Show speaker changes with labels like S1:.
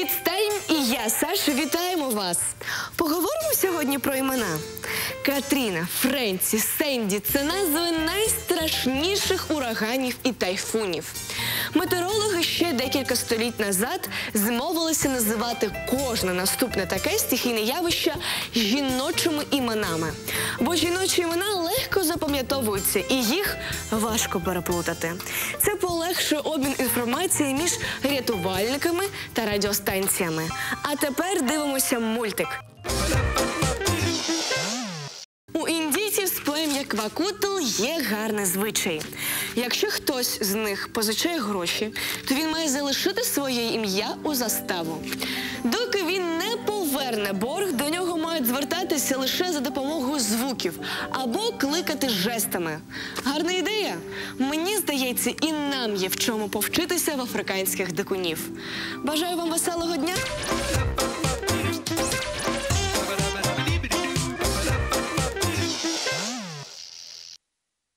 S1: Кіцтейм і я, Саша, вітаємо вас. Поговоримо сьогодні про імена. Катріна, Френці, Сенді це назви найстрашніших ураганів і тайфунів. Метеорологи ще декілька століть назад змовилися називати кожне наступне таке стихійне явище жіночими іменами. Бо жіночі імена легко запам'ятовуються і їх важко переплутати. Це полегшує обмін інформацією між рятувальниками та радіостанціями. А тепер дивимося мультик. Квакутл є гарний звичай. Якщо хтось з них позичає гроші, то він має залишити своє ім'я у заставу. Доки він не поверне борг, до нього мають звертатися лише за допомогою звуків або кликати жестами. Гарна ідея? Мені здається, і нам є в чому повчитися в африканських дикунів. Бажаю вам веселого дня!